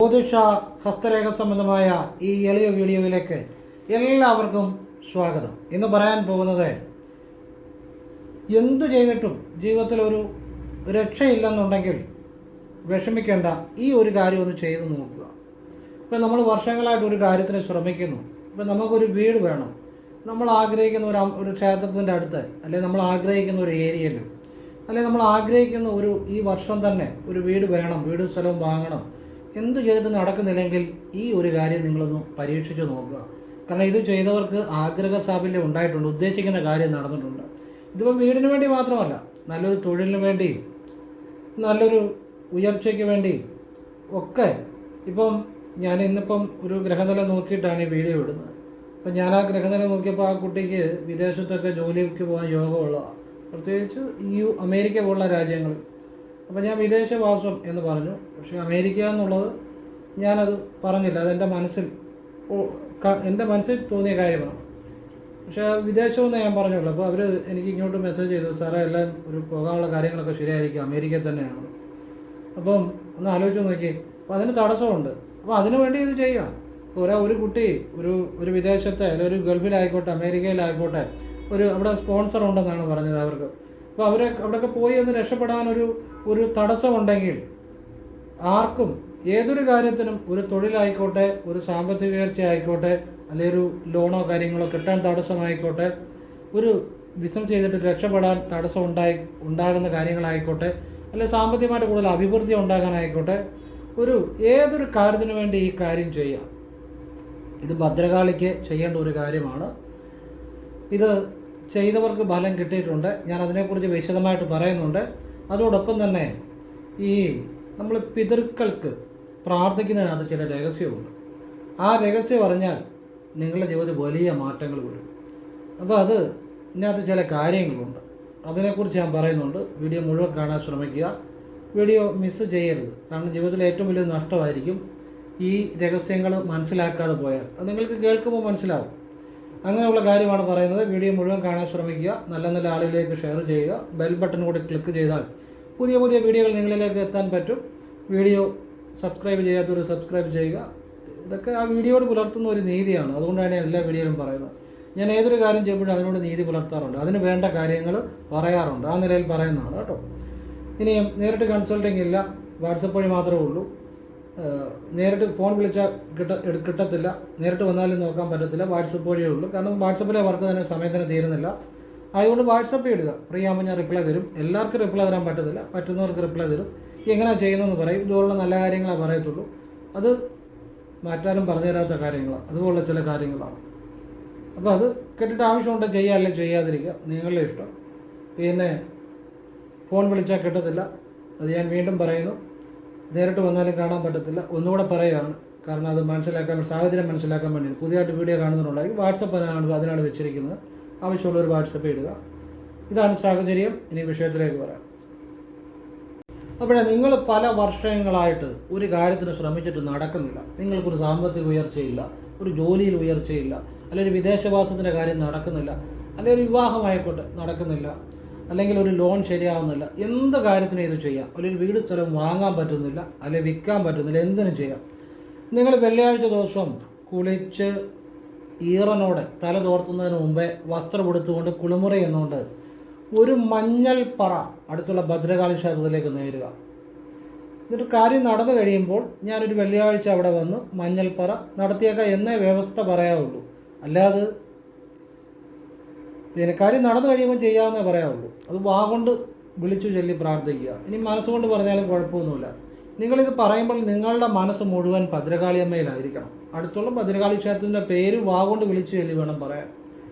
ജ്യോതിഷ ഹസ്തരേഖ സംബന്ധമായ ഈ എളിയ വീഡിയോയിലേക്ക് എല്ലാവർക്കും സ്വാഗതം. ഇന്ന് പറയാൻ പോകുന്നത് എന്തു ചെയ്തിട്ടും ജീവിതത്തിൽ ഒരു രക്ഷയില്ലെന്നുണ്ടെങ്കിൽ വിഷമിക്കേണ്ട ഈ ഒരു കാര്യം ഒന്ന് ചെയ്തു നോക്കുക. ഇപ്പം നമ്മൾ വർഷങ്ങളായിട്ട് ഒരു കാര്യത്തിന് ശ്രമിക്കുന്നു. ഇപ്പം നമുക്കൊരു വീട് വേണം. നമ്മൾ ആഗ്രഹിക്കുന്ന ഒരു ഒരു ക്ഷേത്രത്തിന്റെ അടുത്ത് അല്ലെങ്കിൽ നമ്മൾ ആഗ്രഹിക്കുന്ന ഒരു ഏരിയയിൽ അല്ലെങ്കിൽ നമ്മൾ ആഗ്രഹിക്കുന്ന ഒരു ഈ വർഷം തന്നെ ഒരു വീട് വേണം വീട് സ്ഥലവും വാങ്ങണം. എന്തു ചെയ്തിട്ട് നടക്കുന്നില്ലെങ്കിൽ ഈ ഒരു കാര്യം നിങ്ങളൊന്ന് പരീക്ഷിച്ച് നോക്കുക. കാരണം ഇത് ചെയ്തവർക്ക് ആഗ്രഹ സാഫല്യം ഉണ്ടായിട്ടുണ്ട് ഉദ്ദേശിക്കുന്ന കാര്യം നടന്നിട്ടുണ്ട്. ഇതിപ്പോൾ വീടിന് വേണ്ടി മാത്രമല്ല നല്ലൊരു തൊഴിലിന് വേണ്ടിയും നല്ലൊരു ഉയർച്ചയ്ക്ക് വേണ്ടിയും ഒക്കെ ഇപ്പം ഞാൻ ഇന്നിപ്പം ഒരു ഗ്രഹനില നോക്കിയിട്ടാണ് ഈ വീഡിയോ ഇടുന്നത്. അപ്പം ഞാൻ ആ ഗ്രഹനില നോക്കിയപ്പോൾ ആ കുട്ടിക്ക് വിദേശത്തൊക്കെ ജോലിക്ക് പോകാൻ യോഗമുള്ളതാണ്. പ്രത്യേകിച്ച് ഈ അമേരിക്ക പോലുള്ള രാജ്യങ്ങൾ അപ്പം ഞാൻ വിദേശവാസം എന്ന് പറഞ്ഞു. പക്ഷേ അമേരിക്ക എന്നുള്ളത് ഞാനത് പറഞ്ഞില്ല. അതെന്റെ മനസ്സിൽ എന്റെ മനസ്സിൽ തോന്നിയ കാര്യമാണ്. പക്ഷേ വിദേശമെന്ന് ഞാൻ പറഞ്ഞുള്ളൂ. അപ്പോൾ അവർ എനിക്ക് ഇങ്ങോട്ട് മെസ്സേജ് ചെയ്തു സാറേ എല്ലാം ഒരു പോകാനുള്ള കാര്യങ്ങളൊക്കെ ശരിയായിരിക്കും. അമേരിക്കയിൽ തന്നെയാണ്. അപ്പം ഒന്ന് ആലോചിച്ച് നോക്കി അപ്പോൾ അതിന് തടസ്സമുണ്ട്. അപ്പോൾ അതിനു വേണ്ടി ഇത് ചെയ്യാം ഒരാ ഒരു കുട്ടി ഒരു ഒരു വിദേശത്തെ അല്ലെങ്കിൽ ഒരു ഗൾഫിലായിക്കോട്ടെ അമേരിക്കയിലായിക്കോട്ടെ ഒരു അവിടെ സ്പോൺസർ ഉണ്ടെന്നാണ് പറഞ്ഞത് അവർക്ക്. അപ്പോൾ അവരെ അവിടെയൊക്കെ പോയി ഒന്ന് രക്ഷപ്പെടാൻ ഒരു ഒരു തടസ്സമുണ്ടെങ്കിൽ ആർക്കും ഏതൊരു കാര്യത്തിനും ഒരു തൊഴിലായിക്കോട്ടെ ഒരു സാമ്പത്തിക ഉയർച്ച ആയിക്കോട്ടെ അല്ലെങ്കിൽ ഒരു ലോണോ കാര്യങ്ങളോ കിട്ടാൻ തടസ്സമായിക്കോട്ടെ ഒരു ബിസിനസ് ചെയ്തിട്ട് രക്ഷപ്പെടാൻ തടസ്സം ഉണ്ടായി ഉണ്ടാകുന്ന കാര്യങ്ങളായിക്കോട്ടെ അല്ലെങ്കിൽ സാമ്പത്തികമായിട്ട് കൂടുതൽ അഭിവൃദ്ധി ഉണ്ടാകാനായിക്കോട്ടെ ഒരു ഏതൊരു കാര്യത്തിനു വേണ്ടി ഈ കാര്യം ചെയ്യാം ഇത് ഭദ്രകാളിക്ക് ചെയ്യേണ്ട ഒരു കാര്യമാണ്. ഇത് ചെയ്തവർക്ക് ഫലം കിട്ടിയിട്ടുണ്ട്. ഞാൻ അതിനെക്കുറിച്ച് വിശദമായിട്ട് പറയുന്നുണ്ട്. അതോടൊപ്പം തന്നെ ഈ നമ്മൾ പിതൃക്കൾക്ക് പ്രാർത്ഥിക്കുന്നതിനകത്ത് ചില രഹസ്യമുണ്ട്. ആ രഹസ്യം അറിഞ്ഞാൽ നിങ്ങളുടെ ജീവിതത്തിൽ വലിയ മാറ്റങ്ങൾ വരും. അപ്പോൾ അത് ഇതിനകത്ത് ചില കാര്യങ്ങളുണ്ട്. അതിനെക്കുറിച്ച് ഞാൻ പറയുന്നുണ്ട്. വീഡിയോ മുഴുവൻ കാണാൻ ശ്രമിക്കുക. വീഡിയോ മിസ് ചെയ്യരുത്. കാരണം ജീവിതത്തിൽ ഏറ്റവും വലിയ നഷ്ടമായിരിക്കും ഈ രഹസ്യങ്ങൾ മനസ്സിലാക്കാതെ പോയാൽ. അത് നിങ്ങൾക്ക് കേൾക്കുമ്പോൾ മനസ്സിലാവും. അങ്ങനെയുള്ള കാര്യമാണ് പറയുന്നത്. വീഡിയോ മുഴുവൻ കാണാൻ ശ്രമിക്കുക. നല്ല നല്ല ആളുകളിലേക്ക് ഷെയർ ചെയ്യുക. ബെൽ ബട്ടൺ കൂടി ക്ലിക്ക് ചെയ്താൽ പുതിയ പുതിയ വീഡിയോകൾ നിങ്ങളിലേക്ക് എത്താൻ പറ്റും. വീഡിയോ സബ്സ്ക്രൈബ് ചെയ്യാത്തവർ സബ്സ്ക്രൈബ് ചെയ്യുക. ഇതൊക്കെ ആ വീഡിയോയോട് പുലർത്തുന്ന ഒരു നീതിയാണ്. അതുകൊണ്ടാണ് എല്ലാ വീഡിയോയിലും പറയുന്നത്. ഞാൻ ഏതൊരു കാര്യം ചെയ്യുമ്പോഴും അതിനോട് നീതി പുലർത്താറുണ്ട്. അതിന് വേണ്ട കാര്യങ്ങൾ പറയാറുണ്ട്. ആ നിലയിൽ പറയുന്നതാണ് കേട്ടോ. ഇനിയും നേരിട്ട് കൺസൾട്ടിങ് ഇല്ല. വാട്സപ്പ് വഴി മാത്രമേ ഉള്ളൂ. നേരിട്ട് ഫോൺ വിളിച്ചാൽ കിട്ട കിട്ടത്തില്ല. നേരിട്ട് വന്നാലും നോക്കാൻ പറ്റത്തില്ല. വാട്സപ്പ് വഴിയേ ഉള്ളൂ. കാരണം വാട്സപ്പിലെ വർക്ക് തന്നെ സമയത്തിന് തീരുന്നില്ല. അതുകൊണ്ട് വാട്സപ്പ് ഇടുക. ഫ്രീ ആകുമ്പോൾ ഞാൻ റിപ്ലൈ തരും. എല്ലാവർക്കും റിപ്ലൈ തരാൻ പറ്റത്തില്ല. പറ്റുന്നവർക്ക് റിപ്ലൈ തരും. എങ്ങനെയാണ് ചെയ്യുന്നതെന്ന് പറയും. ഇതുപോലുള്ള നല്ല കാര്യങ്ങളെ പറയത്തുള്ളൂ. അത് മാറ്റാനും പറഞ്ഞു തരാത്ത കാര്യങ്ങളാണ് അതുപോലുള്ള ചില കാര്യങ്ങളാണ്. അപ്പോൾ അത് കേട്ടിട്ട് ആവശ്യമുണ്ട് ചെയ്യുക അല്ലെങ്കിൽ ചെയ്യാതിരിക്കുക. നിങ്ങളുടെ ഇഷ്ടം. പിന്നെ ഫോൺ വിളിച്ചാൽ കിട്ടത്തില്ല. അത് ഞാൻ വീണ്ടും പറയുന്നു. നേരിട്ട് വന്നാലും കാണാൻ പറ്റത്തില്ല. ഒന്നുകൂടെ പറയുകയാണ്. കാരണം അത് മനസ്സിലാക്കാൻ സാഹചര്യം മനസ്സിലാക്കാൻ വേണ്ടി. പുതിയതായിട്ട് വീഡിയോ കാണുന്നുണ്ടായിരിക്കും വാട്സപ്പ് അതിനാണ് അതിനാണ് വെച്ചിരിക്കുന്നത്. ആവശ്യമുള്ളവർ വാട്സപ്പ് ഇടുക. ഇതാണ് സാഹചര്യം. ഇനി വിഷയത്തിലേക്ക് വരാം. അപ്പോഴേ നിങ്ങൾ പല വർഷങ്ങളായിട്ട് ഒരു കാര്യത്തിന് ശ്രമിച്ചിട്ട് നടക്കുന്നില്ല. നിങ്ങൾക്കൊരു സാമ്പത്തിക ഉയർച്ചയില്ല ഒരു ജോലിയിൽ ഉയർച്ചയില്ല അല്ലെങ്കിൽ വിദേശവാസത്തിന്റെ കാര്യം നടക്കുന്നില്ല അല്ലെങ്കിൽ ഒരു വിവാഹമായിക്കോട്ടെ നടക്കുന്നില്ല. അല്ലെങ്കിൽ ഒരു ലോൺ ശരിയാവുന്നില്ല. എന്ത് കാര്യത്തിന് ഇത് ചെയ്യാം. അല്ലെങ്കിൽ വീട് സ്ഥലം വാങ്ങാൻ പറ്റുന്നില്ല അല്ലെങ്കിൽ വിൽക്കാൻ പറ്റുന്നില്ല എന്തിനും ചെയ്യാം. നിങ്ങൾ വെള്ളിയാഴ്ച ദിവസം കുളിച്ച് ഈറനോടെ തല തോർത്തുന്നതിന് മുമ്പേ വസ്ത്രം എടുത്തുകൊണ്ട് കുളിമുറി എന്നുകൊണ്ട് ഒരു മഞ്ഞൾ പറ അടുത്തുള്ള ഭദ്രകാളി ക്ഷേത്രത്തിലേക്ക് നേരുക. എന്നിട്ട് കാര്യം നടന്നു കഴിയുമ്പോൾ ഞാനൊരു വെള്ളിയാഴ്ച അവിടെ വന്ന് മഞ്ഞൾപ്പറ നടത്തിയേക്കാം എന്നേ വ്യവസ്ഥ പറയാവുള്ളൂ. അല്ലാതെ കാര്യം നടന്നു കഴിയുമ്പോൾ ചെയ്യാമെന്നേ പറയാവുള്ളൂ. അത് വാ കൊണ്ട് വിളിച്ചു ചൊല്ലി പ്രാർത്ഥിക്കുക. ഇനി മനസ്സുകൊണ്ട് പറഞ്ഞാലും കുഴപ്പമൊന്നുമില്ല. നിങ്ങളിത് പറയുമ്പോൾ നിങ്ങളുടെ മനസ്സ് മുഴുവൻ ഭദ്രകാളിയമ്മയിലായിരിക്കണം. അടുത്തുള്ള ഭദ്രകാളി ക്ഷേത്രത്തിന്റെ പേര് വാ കൊണ്ട് വിളിച്ചു ചൊല്ലി വേണം പറയാൻ.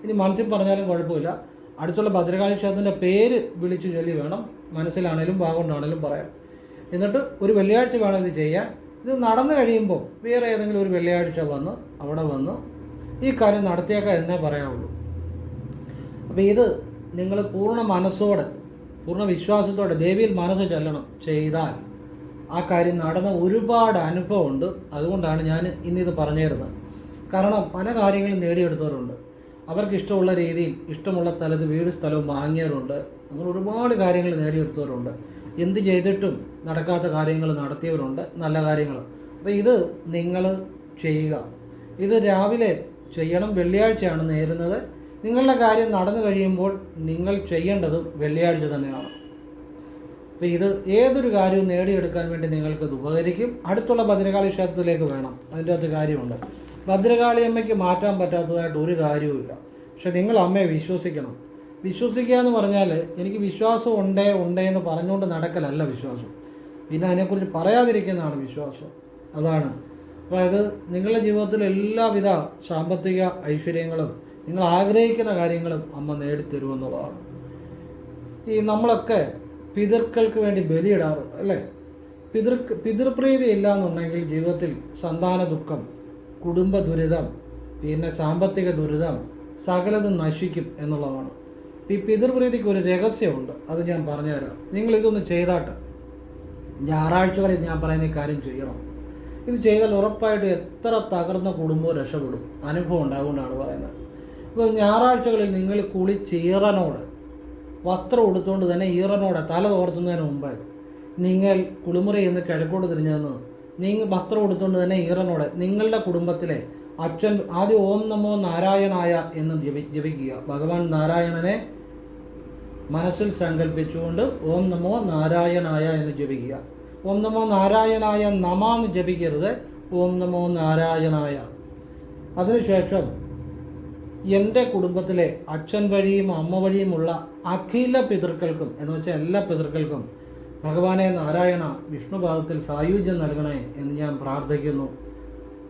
ഇനി മനസ്സിൽ പറഞ്ഞാലും കുഴപ്പമില്ല. അടുത്തുള്ള ഭദ്രകാളി ക്ഷേത്രത്തിന്റെ പേര് വിളിച്ചു ചൊല്ലി വേണം മനസ്സിലാണേലും വാ കൊണ്ടാണേലും പറയാം എന്നിട്ട് ഒരു വെള്ളിയാഴ്ച വേണം ഇത് ചെയ്യാൻ. ഇത് നടന്നു കഴിയുമ്പോൾ വേറെ ഏതെങ്കിലും ഒരു വെള്ളിയാഴ്ച വന്ന് അവിടെ വന്ന് ഈ കാര്യം നടത്തിയേക്കാം എന്നേ പറയാവുള്ളൂ. അപ്പോൾ ഇത് നിങ്ങൾ പൂർണ മനസ്സോടെ പൂർണ വിശ്വാസത്തോടെ ദേവിയിൽ മനസ്സ് ചെല്ലണം ചെയ്താൽ ആ കാര്യം നടന്ന ഒരുപാട് അനുഭവമുണ്ട്. അതുകൊണ്ടാണ് ഞാൻ ഇന്നിത് പറഞ്ഞു തരുന്നത് കാരണം പല കാര്യങ്ങളും നേടിയെടുത്തവരുണ്ട്. അവർക്ക് ഇഷ്ടമുള്ള രീതിയിൽ ഇഷ്ടമുള്ള സ്ഥലത്ത് വീട് സ്ഥലവും വാങ്ങിയവരുണ്ട്. അങ്ങനെ ഒരുപാട് കാര്യങ്ങൾ നേടിയെടുത്തവരുണ്ട്. എന്ത് ചെയ്തിട്ടും നടക്കാത്ത കാര്യങ്ങൾ നടത്തിയവരുണ്ട്. നല്ല കാര്യങ്ങൾ. അപ്പോൾ ഇത് നിങ്ങൾ ചെയ്യുക. ഇത് രാവിലെ ചെയ്യണം വെള്ളിയാഴ്ചയാണ് നേരുന്നത്. നിങ്ങളുടെ കാര്യം നടന്നു കഴിയുമ്പോൾ നിങ്ങൾ ചെയ്യേണ്ടതും വെള്ളിയാഴ്ച തന്നെയാണ്. അപ്പോൾ ഇത് ഏതൊരു കാര്യവും നേടിയെടുക്കാൻ വേണ്ടി നിങ്ങൾക്കത് ഉപകരിക്കും. അടുത്തുള്ള ഭദ്രകാളി ക്ഷേത്രത്തിലേക്ക് വേണം. അതിന്റെ അകത്ത് കാര്യമുണ്ട്. ഭദ്രകാളി അമ്മയ്ക്ക് മാറ്റാൻ പറ്റാത്തതായിട്ട് ഒരു കാര്യവുമില്ല. പക്ഷെ നിങ്ങൾ അമ്മയെ വിശ്വസിക്കണം. വിശ്വസിക്കുക എന്ന് പറഞ്ഞാൽ എനിക്ക് വിശ്വാസം ഉണ്ടേ ഉണ്ടേ എന്ന് പറഞ്ഞുകൊണ്ട് നടക്കലല്ല വിശ്വാസം. പിന്നെ അതിനെക്കുറിച്ച് പറയാതിരിക്കുന്നതാണ് വിശ്വാസം. അതാണ്. അതായത് നിങ്ങളുടെ ജീവിതത്തിൽ എല്ലാവിധ സാമ്പത്തിക ഐശ്വര്യങ്ങളും നിങ്ങൾ ആഗ്രഹിക്കുന്ന കാര്യങ്ങളും അമ്മ നേടിത്തരുമെന്നുള്ളതാണ് ഈ നമ്മളൊക്കെ പിതൃക്കൾക്ക് വേണ്ടി ബലിയിടാറുണ്ട് അല്ലേ? പിതൃ പിതൃപ്രീതി ഇല്ല എന്നുണ്ടെങ്കിൽ ജീവിതത്തിൽ സന്താന ദുഃഖം കുടുംബ ദുരിതം പിന്നെ സാമ്പത്തിക ദുരിതം സകലതും നശിക്കും എന്നുള്ളതാണ്. ഈ പിതൃപ്രീതിക്ക് ഒരു രഹസ്യമുണ്ട് അത് ഞാൻ പറഞ്ഞുതരാം. നിങ്ങൾ ഇതൊന്ന് ചെയ്താട്ട് ഞായറാഴ്ച വരെ ഞാൻ പറയുന്ന കാര്യം ചെയ്യണം. ഇത് ചെയ്താൽ ഉറപ്പായിട്ട് എത്ര തകർന്ന കുടുംബവും രക്ഷപ്പെടും. അനുഭവം ഉണ്ടാകുകൊണ്ടാണ് പറയുന്നത്. ഇപ്പോൾ ഞായറാഴ്ചകളിൽ നിങ്ങൾ കുളിച്ച് ഈറനോട് വസ്ത്രം ഉടുത്തുകൊണ്ട് തന്നെ ഈറനോടെ തല തോർത്തുന്നതിന് മുമ്പ് നിങ്ങൾ കുളിമുറി എന്ന് കിഴക്കോട് തിരിഞ്ഞു തന്നത് നിങ്ങൾ വസ്ത്രം ഉടുത്തുകൊണ്ട് തന്നെ ഈറനോടെ നിങ്ങളുടെ കുടുംബത്തിലെ അച്ഛൻ ആദ്യം ഓം നമോ നാരായണായ എന്ന് ജപി ജപിക്കുക. ഭഗവാൻ നാരായണനെ മനസ്സിൽ സങ്കല്പിച്ചുകൊണ്ട് ഓം നമോ നാരായണായ എന്ന് ജപിക്കുക. ഓം നമോ നാരായണായ നമ എന്ന് ജപിക്കരുത്. ഓം നമോ നാരായണായ. അതിനുശേഷം എന്റെ കുടുംബത്തിലെ അച്ഛൻ വഴിയും അമ്മ വഴിയുമുള്ള അഖില പിതൃക്കൾക്കും എന്ന് വെച്ചാൽ എല്ലാ പിതൃക്കൾക്കും ഭഗവാനെ നാരായണ വിഷ്ണുഭാഗത്തിൽ സായുജ്യം നൽകണേ എന്ന് ഞാൻ പ്രാർത്ഥിക്കുന്നു.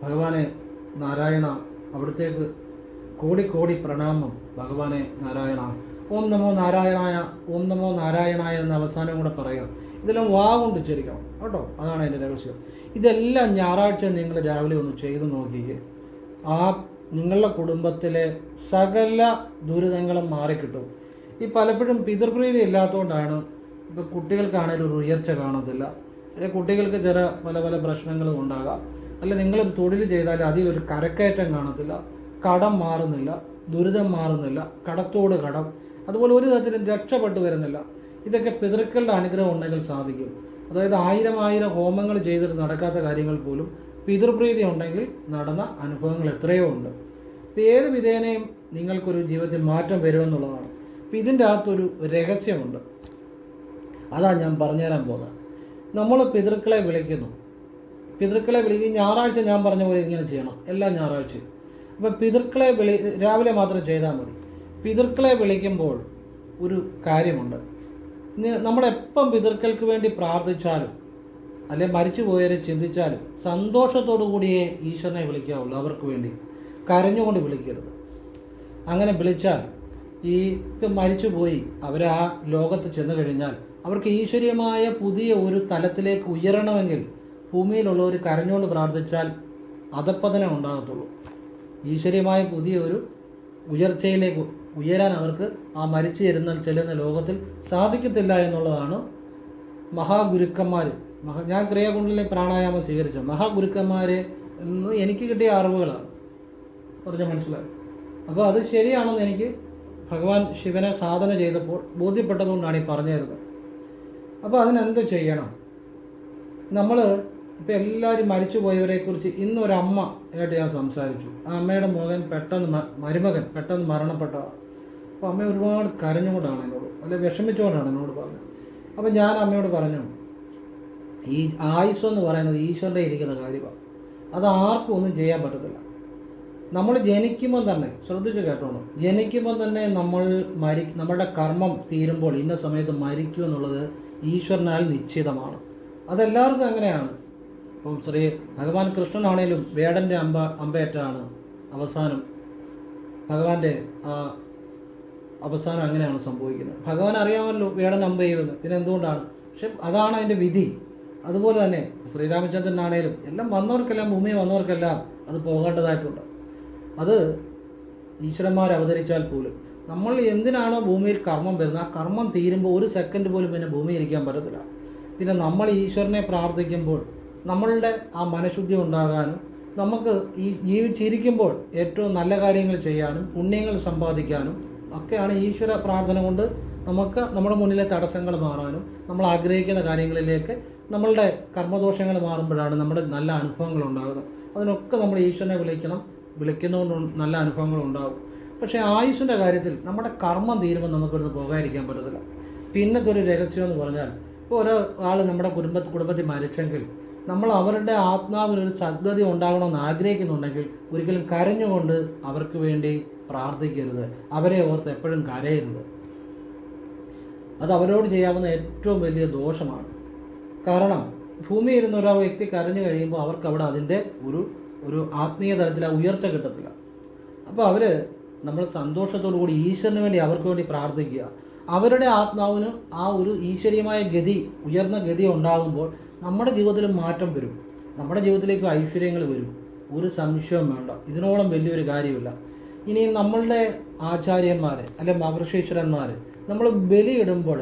ഭഗവാനെ നാരായണ അവിടത്തേക്ക് കോടി കോടി പ്രണാമം. ഭഗവാനെ നാരായണ. ഓം നമോ നാരായണായ ഓം നമോ നാരായണായ എന്ന അവസാനം കൂടെ പറയാം. ഇതെല്ലാം വാ കൊണ്ട് ഉച്ചരിക്കണം കേട്ടോ. അതാണ് അതിന്റെ രഹസ്യം. ഇതെല്ലാം ഞായറാഴ്ച നിങ്ങൾ രാവിലെ ഒന്ന് ചെയ്തു നോക്കിയേ. ആ നിങ്ങളുടെ കുടുംബത്തിലെ സകല ദുരിതങ്ങളും മാറിക്കിട്ടും. ഈ പലപ്പോഴും പിതൃപ്രീതി ഇല്ലാത്തതുകൊണ്ടാണ് ഇപ്പോൾ കുട്ടികൾക്കാണെങ്കിലും ഒരു ഉയർച്ച കാണത്തില്ല. അല്ലെങ്കിൽ കുട്ടികൾക്ക് ചില പല പല പ്രശ്നങ്ങളും ഉണ്ടാകാം. അല്ല നിങ്ങളൊരു തൊഴിൽ ചെയ്താൽ അതിലൊരു കരക്കയറ്റം കാണത്തില്ല. കടം മാറുന്നില്ല ദുരിതം മാറുന്നില്ല കടത്തോട് കടം. അതുപോലെ ഒരു തരത്തിലും രക്ഷപ്പെട്ടു വരുന്നില്ല. ഇതൊക്കെ പിതൃക്കളുടെ അനുഗ്രഹം ഉണ്ടെങ്കിൽ സാധിക്കും. അതായത് ആയിരം ആയിരം ഹോമങ്ങൾ ചെയ്തിട്ട് നടക്കാത്ത കാര്യങ്ങൾ പോലും പിതൃപ്രീതി ഉണ്ടെങ്കിൽ നടന്ന അനുഭവങ്ങൾ എത്രയോ ഉണ്ട്. ഇപ്പം ഏത് വിധേനയും നിങ്ങൾക്കൊരു ജീവിതത്തിൽ മാറ്റം വരുമെന്നുള്ളതാണ്. അപ്പം ഇതിന്റെ അകത്തൊരു രഹസ്യമുണ്ട്. അതാണ് ഞാൻ പറഞ്ഞുതരാൻ പോകുന്നത്. നമ്മൾ പിതൃക്കളെ വിളിക്കുന്നു. പിതൃക്കളെ വിളിക്കും. ഞായറാഴ്ച ഞാൻ പറഞ്ഞ പോലെ ഇങ്ങനെ ചെയ്യണം. എല്ലാ ഞായറാഴ്ചയും. അപ്പം പിതൃക്കളെ വിളി രാവിലെ മാത്രം ചെയ്താൽ മതി. പിതൃക്കളെ വിളിക്കുമ്പോൾ ഒരു കാര്യമുണ്ട്. നമ്മളെപ്പം പിതൃക്കൾക്ക് വേണ്ടി പ്രാർത്ഥിച്ചാലും അല്ലെ മരിച്ചു പോയവരെ ചിന്തിച്ചാലും സന്തോഷത്തോടു കൂടിയേ ഈശ്വരനെ വിളിക്കാവുള്ളൂ അവർക്ക് വേണ്ടി. കരഞ്ഞുകൊണ്ട് വിളിക്കരുത്. അങ്ങനെ വിളിച്ചാൽ ഈ മരിച്ചു മരിച്ചുപോയി അവർ ആ ലോകത്ത് ചെന്നു കഴിഞ്ഞാൽ അവർക്ക് ഈശ്വരീയമായ പുതിയ ഒരു തലത്തിലേക്ക് ഉയരണമെങ്കിൽ ഭൂമിയിലുള്ളവർ കരഞ്ഞുകൊണ്ട് പ്രാർത്ഥിച്ചാൽ അധപ്പതനം ഉണ്ടാകത്തുള്ളൂ. ഈശ്വരീയമായ പുതിയ ഒരു ഉയർച്ചയിലേക്ക് ഉയരാൻ അവർക്ക് ആ മരിച്ചു ചെല്ലുന്ന ചെല്ലുന്ന ലോകത്തിൽ സാധിക്കത്തില്ല എന്നുള്ളതാണ് മഹാഗുരുക്കന്മാർ മഹാ ഞാൻ ക്രിയാകുണ്ടലിനെ പ്രാണായാമം സ്വീകരിച്ചു. മഹാഗുരുക്കന്മാർ എന്ന് എനിക്ക് കിട്ടിയ അറിവുകളാണ് പറഞ്ഞ മനസ്സിലായി? അപ്പോൾ അത് ശരിയാണെന്ന് എനിക്ക് ഭഗവാൻ ശിവനെ സാധന ചെയ്തപ്പോൾ ബോധ്യപ്പെട്ടതുകൊണ്ടാണ് ഈ പറഞ്ഞു തരുന്നത് അപ്പോൾ അതിനെന്ത് ചെയ്യണം? നമ്മൾ ഇപ്പോൾ എല്ലാവരും മരിച്ചു പോയവരെക്കുറിച്ച് ഇന്നൊരമ്മ ആയിട്ട് ഞാൻ സംസാരിച്ചു. ആ അമ്മയുടെ മകൻ പെട്ടെന്ന് മരുമകൻ പെട്ടെന്ന് മരണപ്പെട്ട അപ്പോൾ അമ്മ ഒരുപാട് കരഞ്ഞുകൊണ്ടാണ് എന്നോട് അല്ലെ വിഷമിച്ചുകൊണ്ടാണ് എന്നോട് പറഞ്ഞത്. അപ്പോൾ ഞാൻ അമ്മയോട് പറഞ്ഞു ഈ ആയുസ് എന്ന് പറയുന്നത് ഈശ്വരന്റെ ഇരിക്കുന്ന കാര്യമാണ്. അത് ആർക്കും ഒന്നും ചെയ്യാൻ പറ്റത്തില്ല. നമ്മൾ ജനിക്കുമ്പോൾ തന്നെ ശ്രദ്ധിച്ച് കേട്ടോണം. ജനിക്കുമ്പോൾ തന്നെ നമ്മൾ മരി നമ്മുടെ കർമ്മം തീരുമ്പോൾ ഇന്ന സമയത്ത് മരിക്കും എന്നുള്ളത് ഈശ്വരനാൽ നിശ്ചിതമാണ്. അതെല്ലാവർക്കും അങ്ങനെയാണ്. ഇപ്പം ശ്രീ ഭഗവാൻ കൃഷ്ണനാണേലും വേടന്റെ അമ്പ അമ്പയറ്റാണ് അവസാനം. ഭഗവാന്റെ ആ അവസാനം അങ്ങനെയാണ് സംഭവിക്കുന്നത്. ഭഗവാൻ അറിയാമല്ലോ വേടൻ അമ്പ ചെയ്യുമെന്ന്. പിന്നെ എന്തുകൊണ്ടാണ്? പക്ഷെ അതാണ് അതിന്റെ വിധി. അതുപോലെ തന്നെ ശ്രീരാമചന്ദ്രനാണേലും എല്ലാം വന്നവർക്കെല്ലാം ഭൂമി വന്നവർക്കെല്ലാം അത് പോകേണ്ടതായിട്ടുണ്ട്. അത് ഈശ്വരന്മാർ അവതരിച്ചാൽ പോലും. നമ്മൾ എന്തിനാണോ ഭൂമിയിൽ കർമ്മം വരുന്നത്? ആ കർമ്മം തീരുമ്പോൾ ഒരു സെക്കൻഡ് പോലും പിന്നെ ഭൂമിയിൽ ഇരിക്കാൻ പറ്റത്തില്ല. പിന്നെ നമ്മൾ ഈശ്വരനെ പ്രാർത്ഥിക്കുമ്പോൾ നമ്മളുടെ ആ മനഃശുദ്ധി ഉണ്ടാകാനും നമുക്ക് ഈ ജീവിച്ചിരിക്കുമ്പോൾ ഏറ്റവും നല്ല കാര്യങ്ങൾ ചെയ്യാനും പുണ്യങ്ങൾ സമ്പാദിക്കാനും ഒക്കെയാണ് ഈശ്വര പ്രാർത്ഥന കൊണ്ട് നമുക്ക് നമ്മുടെ മുന്നിലെ തടസ്സങ്ങൾ മാറാനും നമ്മൾ ആഗ്രഹിക്കുന്ന കാര്യങ്ങളിലേക്ക് നമ്മളുടെ കർമ്മദോഷങ്ങൾ മാറുമ്പോഴാണ് നമ്മുടെ നല്ല അനുഭവങ്ങൾ ഉണ്ടാകുന്നത്. അതിനൊക്കെ നമ്മൾ ഈശ്വരനെ വിളിക്കണം. വിളിക്കുന്നതുകൊണ്ട് നല്ല അനുഭവങ്ങൾ ഉണ്ടാകും. പക്ഷേ ആയുഷിന്റെ കാര്യത്തിൽ നമ്മുടെ കർമ്മം തീരുമ്പോൾ നമുക്കിവിടുന്ന് പോകാതിരിക്കാൻ പറ്റത്തില്ല. പിന്നത്തെ ഒരു രഹസ്യം എന്ന് പറഞ്ഞാൽ ഇപ്പോൾ ഓരോ ആൾ നമ്മുടെ കുടുംബ കുടുംബത്തിൽ മരിച്ചെങ്കിൽ നമ്മൾ അവരുടെ ആത്മാവിനൊരു സദ്ഗതി ഉണ്ടാകണമെന്ന് ആഗ്രഹിക്കുന്നുണ്ടെങ്കിൽ ഒരിക്കലും കരഞ്ഞുകൊണ്ട് അവർക്ക് വേണ്ടി പ്രാർത്ഥിക്കരുത്. അവരെ ഓർത്ത് എപ്പോഴും കരയരുത്. അത് അവരോട് ചെയ്യാവുന്ന ഏറ്റവും വലിയ ദോഷമാണ്. കാരണം ഭൂമിയിൽ ഇരുന്ന ഒരു വ്യക്തി കരഞ്ഞു കഴിയുമ്പോൾ അവർക്ക് അവിടെ അതിന്റെ ഒരു ഒരു ആത്മീയ തലത്തിൽ ആ ഉയർച്ച കിട്ടത്തില്ല. അപ്പോൾ അവർ നമ്മൾ സന്തോഷത്തോടു കൂടി ഈശ്വരന് വേണ്ടി അവർക്ക് വേണ്ടി പ്രാർത്ഥിക്കുക. അവരുടെ ആത്മാവിന് ആ ഒരു ഈശ്വരീയമായ ഗതി ഉയർന്ന ഗതി ഉണ്ടാകുമ്പോൾ നമ്മുടെ ജീവിതത്തിൽ മാറ്റം വരും. നമ്മുടെ ജീവിതത്തിലേക്ക് ഐശ്വര്യങ്ങൾ വരും. ഒരു സംശയവും വേണ്ട. ഇതിനോളം വലിയൊരു കാര്യമില്ല. ഇനി നമ്മളുടെ ആചാര്യന്മാർ അല്ലെ മഹർഷീശ്വരന്മാർ നമ്മൾ ബലിയിടുമ്പോൾ